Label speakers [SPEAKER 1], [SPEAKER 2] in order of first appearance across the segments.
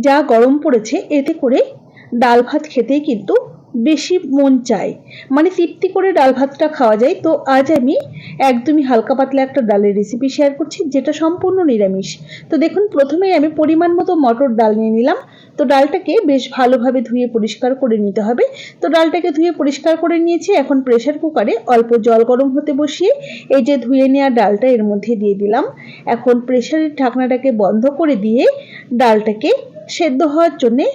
[SPEAKER 1] যা গরম পড়েছে, এতে করে ডাল ভাত খেতেই কিন্তু বেশি মন চায়। মানে তৃপ্তি করে ডাল ভাতটা খাওয়া যায়। তো আজ আমি একদমই হালকা পাতলা একটা ডালের রেসিপি শেয়ার করছি, যেটা সম্পূর্ণ নিরামিষ। তো দেখুন, প্রথমেই আমি পরিমাণ মতো মটর ডাল নিয়ে নিলাম। তো ডালটাকে বেশ ভালোভাবে ধুয়ে পরিষ্কার করে নিতে হবে। তো ডালটাকে ধুয়ে পরিষ্কার করে নিয়েছি। এখন প্রেশার কুকারে অল্প জল গরম হতে বসিয়ে এই যে ধুয়ে নেওয়া ডালটা এর মধ্যে দিয়ে দিলাম। এখন প্রেশারের ঢাকনাটাকে বন্ধ করে দিয়ে ডালটাকে সেদ্ধ হওয়ার জন্যে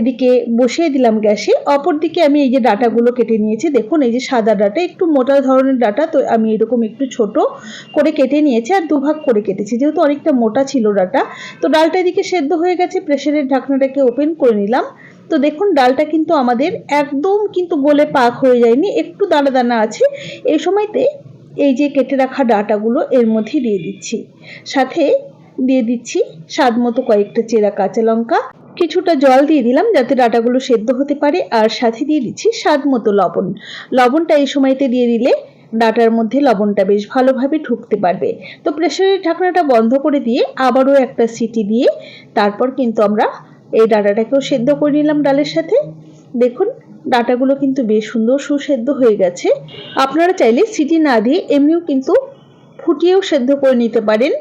[SPEAKER 1] এদিকে বসিয়ে দিলাম গ্যাসে। অপর দিকে আমি এই যে ডাটাগুলো কেটে নিয়েছি, দেখুন এই যে সাদা ডাটা, একটু মোটা ধরনের ডাটা, তো আমি এরকম একটু ছোট করে কেটে নিয়েছি আর দুভাগ করে কেটেছি, যেহেতু অনেকটা মোটা ছিল ডাটা। তো ডালটা এদিকে সেদ্ধ হয়ে গেছে প্রেশারের ঢাকনাটাকে ওপেন করে নিলাম। তো দেখুন ডালটা কিন্তু আমাদের একদম কিন্তু গলে পাক হয়ে যায়নি, একটু দানা দানা আছে। এই সময়তে এই যে কেটে রাখা ডাটাগুলো এর মধ্যে দিয়ে দিচ্ছি। সাথে দিয়ে দিচ্ছি। স্বাদ মতো কয়েকটা চেরা কাঁচা লঙ্কা। কিছুটা জল দিয়ে দিলাম যাতে ডাটাগুলো সেদ্ধ হতে পারে। আর সাথে দিয়ে দিচ্ছি স্বাদ মতো লবণ। লবণটা এই সময়তে দিয়ে দিলে ডাটার মধ্যে লবণটা বেশ ভালোভাবে ঢুকতে পারবে। তো প্রেশারের ঢাকনাটা বন্ধ করে দিয়ে আবারও একটা সিটি দিয়ে তারপর কিন্তু আমরা এই ডাটাটাকেও সেদ্ধ করে নিলাম ডালের সাথে। দেখুন, ডাটাগুলো কিন্তু বেশ সুন্দর সুসেদ্ধ হয়ে গেছে। আপনারা চাইলে সিটি না দিয়ে এমনিও কিন্তু ফুটিয়েও সেদ্ধ করে নিতে পারেন।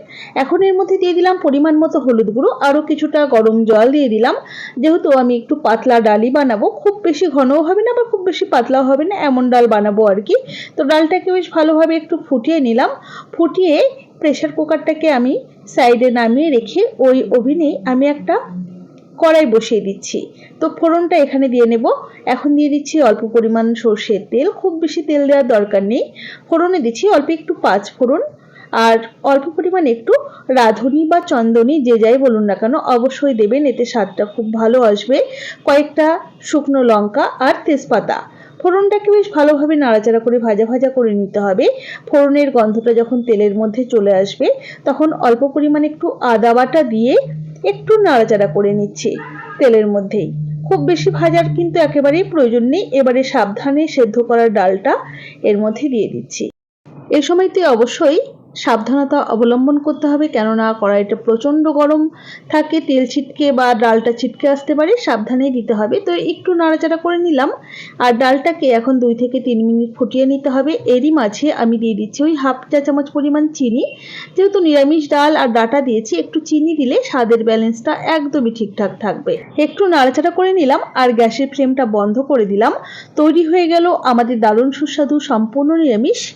[SPEAKER 1] এখন এর মধ্যে দিয়ে দিলাম পরিমাণ মতো হলুদ গুঁড়ো, আরও কিছুটা গরম জল দিয়ে দিলাম। যেহেতু আমি একটু পাতলা ডালই বানাবো, খুব বেশি ঘনও হবে না বা খুব বেশি পাতলাও হবে না, এমন ডাল বানাবো আর কি। তো ডালটাকে বেশ ভালোভাবে একটু ফুটিয়ে নিলাম। ফুটিয়ে প্রেশার কুকারটাকে আমি সাইডে নামিয়ে রেখে ওই ওভেনে আমি একটা কড়াই বসিয়ে দিচ্ছি। তো ফোড়নটা এখানে দিয়ে নেব। এখন দিয়ে দিচ্ছি অল্প পরিমাণ সর্ষের তেল। খুব বেশি তেল দেওয়ার দরকার নেই। ফোড়নে দিচ্ছি অল্প একটু পাঁচ ফোড়ন। আর অল্প পরিমাণ একটু রাঁধুনি বা চন্দনী, যে যাই বলুন না কেন, অবশ্যই দেবেন। এতে স্বাদটা খুব ভালো আসবে। কয়েকটা শুকনো লঙ্কা আর তেজপাতা। ফোড়নটাকে বেশ ভালোভাবে নাড়াচাড়া করে ভাজা ভাজা করে নিতে হবে। ফোড়নের গন্ধটা যখন তেলের মধ্যে চলে আসবে, তখন অল্প পরিমাণ একটু আদা বাটা দিয়ে একটু নাড়াচাড়া করে নিচ্ছি তেলের মধ্যেই। খুব বেশি ভাজার কিন্তু একেবারেই প্রয়োজন নেই, এবারে সাবধানে সেদ্ধ করার ডালটা এর মধ্যে দিয়ে দিচ্ছি। এই সময়তে অবশ্যই সাবধানতা অবলম্বন করতে হবে, কেননা কড়াইটা প্রচণ্ড গরম থাকে, তেল ছিটকে বা ডালটা ছিটকে আসতে পারে সাবধানেই দিতে হবে। তো একটু নাড়াচাড়া করে নিলাম। আর ডালটাকে এখন দুই থেকে তিন মিনিট ফুটিয়ে নিতে হবে। এরই মাঝে আমি দিয়ে দিচ্ছি ওই হাফ চা চামচ পরিমাণ চিনি। যেহেতু নিরামিষ ডাল আর ডাটা দিয়েছি, একটু চিনি দিলে স্বাদের ব্যালেন্সটা একদমই ঠিকঠাক থাকবে। একটু নাড়াচাড়া করে নিলাম আর গ্যাসের ফ্লেমটা বন্ধ করে দিলাম। তৈরি হয়ে গেল আমাদের দারুণ সুস্বাদু, সম্পূর্ণ নিরামিষ